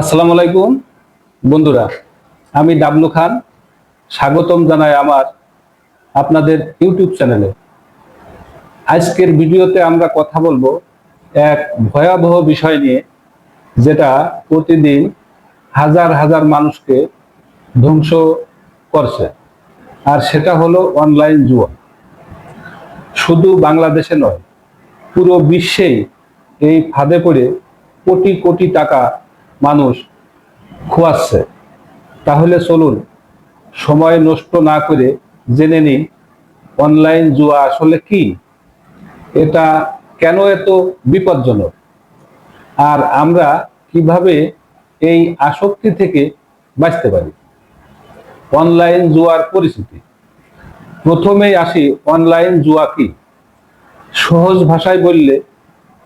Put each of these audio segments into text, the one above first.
আসসালামু আলাইকুম। বন্ধুরা, আমি ডাবলু খান। স্বাগতম জানাই আমার আপনাদের ইউটিউব চ্যানেলে। আজকের ভিডিওতে আমরা কথা বলব এক ভয়াবহ বিষয় নিয়ে, যেটা প্রতিদিন হাজার হাজার মানুষকে ধ্বংস করছে, আর সেটা হলো অনলাইন জুয়া শুধু বাংলাদেশে নয়, পুরো বিশ্বেই এই ফাঁদে পড়ে কোটি কোটি টাকা মানুষ খোয়াচ্ছে, তাহলে চলুন সময় নষ্ট না করে জেনে নিন অনলাইন জুয়া আসলে কি? এটা কেন এত বিপজ্জনক? আর আমরা কীভাবে এই আসক্তি থেকে বাঁচতে পারি? অনলাইন জুয়ার পরিস্থিতি। প্রথমেই আসি, অনলাইন জুয়া কি? সহজ ভাষায় বললে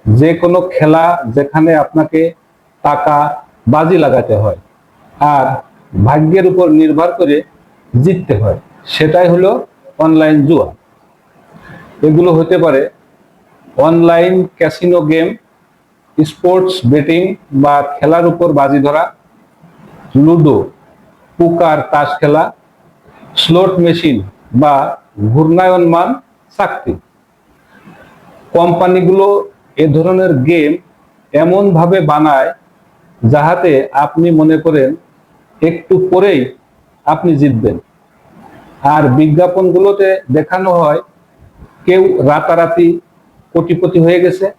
যে কোনো খেলা যেখানে আপনাকে টাকা বাজি লাগাতে হয়। আর ভাগ্যের উপর নির্ভর করে জিততে হয়। সেটাই হলো অনলাইন জুয়া। এগুলো হতে পারে online casino game sports betting বা খেলার উপর বাজি ধরা লুডো পুকার তাস খেলা স্লোট মেশিন বা ঘূর্ণায়নমান চাকরি কোম্পানিগুলো এ ধরনের গেম এমনভাবে বানায় যাহাতে আপনি মনে করেন একটু পরেই আপনি জিতবেন। আর বিজ্ঞাপনগুলোতে দেখানো হয়, কেউ রাতারাতি কোটিপতি হয়ে গেছে।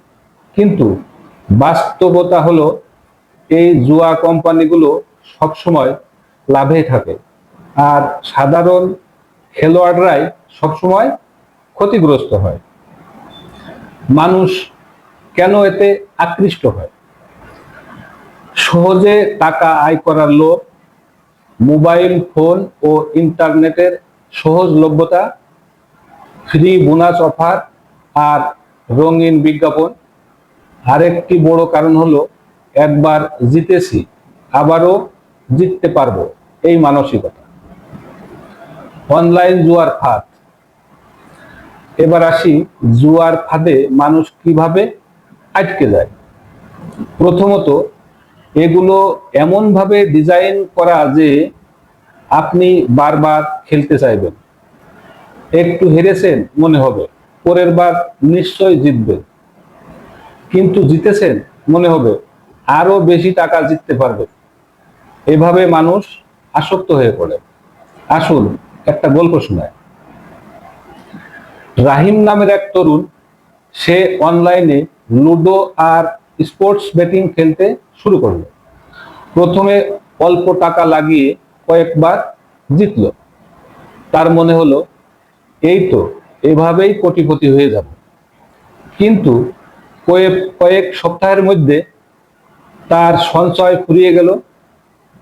কিন্তু বাস্তবতা হলো, এই জুয়া কোম্পানিগুলো সবসময় লাভে থাকে। আর সাধারণ খেলোয়াড়রাই সবসময় ক্ষতিগ্রস্ত হয়। মানুষ কেন এতে আকৃষ্ট হয়? সহজে টাকা আয় করার লোভ, মোবাইল, ফোন ও ইন্টারনেটের সহজলভ্যতা, ফ্রি বোনাস অফার আর রঙিন বিজ্ঞাপন। আরেকটি বড় কারণ হলো, একবার জিতেছি, আবারও জিততে পারব, এই মানসিকতা। অনলাইন জুয়ার ফাঁদ। এবার আসি জুয়ার ফাঁদে মানুষ কীভাবে আটকে যায়। প্রথমত এগুলো এমনভাবে ডিজাইন করা যে আপনি বারবার খেলতে চাইবেন। একটু হেরেছেন মনে হবে, পরের বার নিশ্চয় জিতবেন। কিন্তু জিতেছেন মনে হবে আরও বেশি টাকা জিততে পারবে এভাবে মানুষ আসক্ত হয়ে পড়ে। আসুন, একটা গল্প শোনায় রাহিম নামের এক তরুণ, সে অনলাইনে লুডো আর স্পোর্টস বেটিং খেলতে শুরু করল। প্রথমে অল্প টাকা লাগিয়ে কয়েকবার জিতল। তার মনে হলো, এই তো, এভাবেই কোটিপতি হয়ে যাব। কিন্তু কয়েক কয়েক সপ্তাহের মধ্যে তার সঞ্চয় ফুরিয়ে গেল।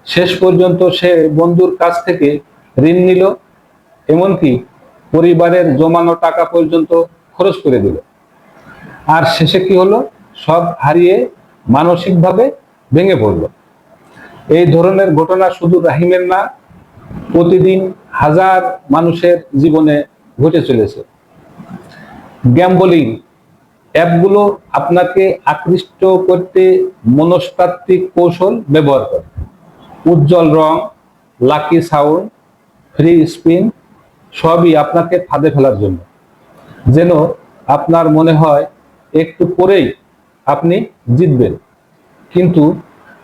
শেষ পর্যন্ত সে বন্ধুর কাছ থেকে ঋণ নিল, এমনকি পরিবারের জমানো টাকা পর্যন্ত খরচ করে দিল। আর শেষে কি হলো? সব হারিয়ে মানসিকভাবে ভেঙে পড়ল। এই ধরনের ঘটনা শুধু রাহিমের না, প্রতিদিন হাজার মানুষের জীবনে ঘটে চলেছে। গ্যাম্বলিং অ্যাপগুলো আপনাকে আকৃষ্ট করতে মনস্তাত্ত্বিক কৌশল ব্যবহার করে। উজ্জ্বল রং লাকি সাউন্ড ফ্রি স্পিন সবই আপনাকে ফাঁদে ফেলার জন্য। যেন আপনার মনে হয় একটু পরেই আপনি জিতবেন। কিন্তু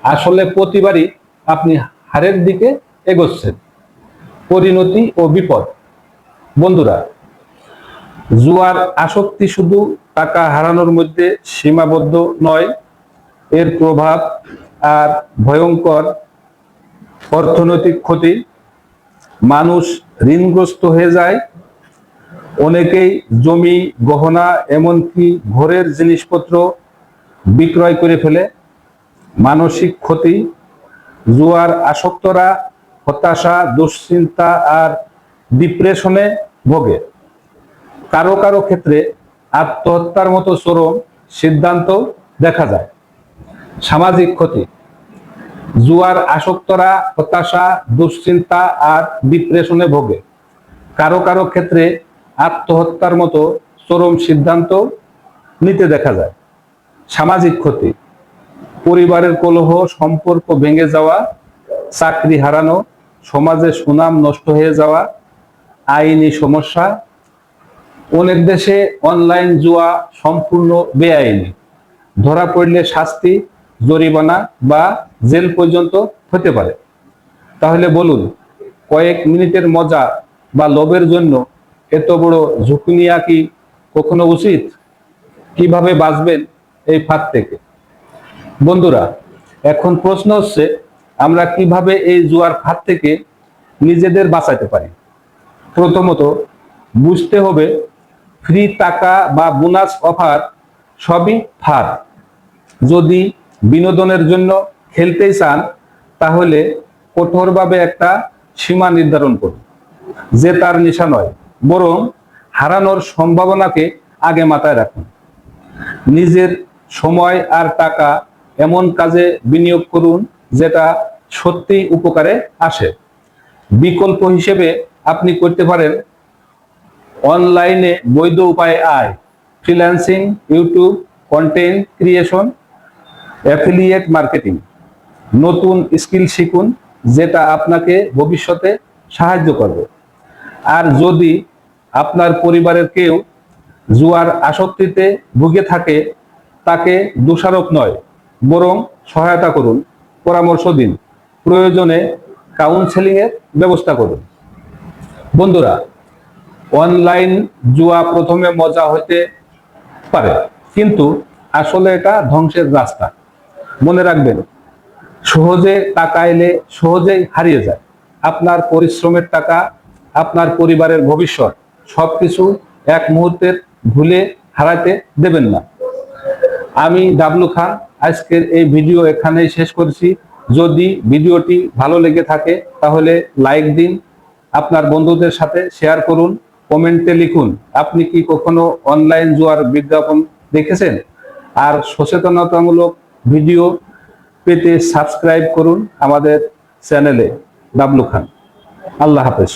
আসলে প্রতিবারই আপনি হারের দিকে এগোচ্ছেন। পরিণতি ও বিপদ। বন্ধুরা, জুয়ার আসক্তি শুধু টাকা হারানোর মধ্যে সীমাবদ্ধ নয়, এর প্রভাব আর ভয়ঙ্কর অর্থনৈতিক ক্ষতি। মানুষ ঋণগ্রস্ত হয়ে যায়। অনেকেই জমি, গহনা, এমনকি ঘরের জিনিসপত্র বিক্রয় করে ফেলে। মানসিক ক্ষতি, জুয়ার আসক্তরা, হতাশা, দুশ্চিন্তা আর ডিপ্রেশনে ভোগে। কারও কারও ক্ষেত্রে আত্মহত্যার মতো চরম সিদ্ধান্ত দেখা যায়। সামাজিক ক্ষতি, জুয়ার আসক্তরা, হতাশা, দুশ্চিন্তা আর ডিপ্রেশনে ভোগে। কারও কারও ক্ষেত্রে আত্মহত্যার মতো চরম সিদ্ধান্ত নিতে দেখা যায়। সামাজিক ক্ষতি, পরিবারের কলহ, সম্পর্ক ভেঙে যাওয়া, চাকরি হারানো, সমাজে সুনাম নষ্ট হয়ে যাওয়া, আইনি সমস্যা, অনেক দেশে অনলাইন জুয়া সম্পূর্ণ বেআইনি। ধরা পড়লে শাস্তি, জরিমানা বা জেল পর্যন্ত হতে পারে। তাহলে বলুন, কয়েক মিনিটের মজা বা লোভের জন্য এত বড় ঝুঁকি নেওয়া কি কখনো উচিত? কীভাবে বাঁচবেন? এই ফাঁদ থেকে। বন্ধুরা, এখন প্রশ্ন হচ্ছে, আমরা কীভাবে এই জুয়ার ফাঁদ থেকে নিজেদের বাঁচাতে পারি? প্রথমত, বুঝতে হবে, ফ্রি টাকা বা বোনাস অফার সবই ফাঁদ। যদি বিনোদনের জন্য খেলতেই চান, তাহলে কঠোরভাবে একটা সীমা নির্ধারণ করুন, যে তার নেশা নয়, বরং হারানোর সম্ভাবনাকে আগে মাথায় রাখুন। নিজের সময় আর টাকা এমন কাজে বিনিয়োগ করুন যেটা সত্যি উপকারে আসে। বিকল্প হিসেবে আপনি করতে পারেন অনলাইনে বৈধ উপায়ে আয়, freelancing, YouTube content creation, affiliate marketing. নতুন স্কিল শিখুন যেটা আপনাকে ভবিষ্যতে সাহায্য করবে। আর যদি আপনার পরিবারের কেউ জুয়ার আসক্তিতে ভুগে থাকে তাকে দোষারোপ নয়, বরং সহায়তা করুন, পরামর্শ দিন, প্রয়োজনে কাউন্সেলিং এর ব্যবস্থা করুন। বন্ধুরা অনলাইন জুয়া প্রথমে মজা হতে পারে, কিন্তু আসলে এটা ধ্বংসের রাস্তা। মনে রাখবেন, সহজে টাকা এলে সহজেই হারিয়ে যায়। আপনার পরিশ্রমের টাকা, আপনার পরিবারের ভবিষ্যৎ, সবকিছু এক মুহূর্তের ভুলে হারাতে দেবেন না। আমি ডাবলু খান আজকের এই ভিডিও এখানেই শেষ করছি। যদি ভিডিওটি ভালো লেগে থাকে, তাহলে লাইক দিন, আপনার বন্ধুদের সাথে শেয়ার করুন, কমেন্টে লিখুন, আপনি কি কখনো অনলাইন জুয়ার বিজ্ঞাপন দেখেছেন? আর সচেতনতামূলক ভিডিও পেতে সাবস্ক্রাইব করুন আমাদের চ্যানেলে, ডাবলু খান। আল্লাহ হাফেজ।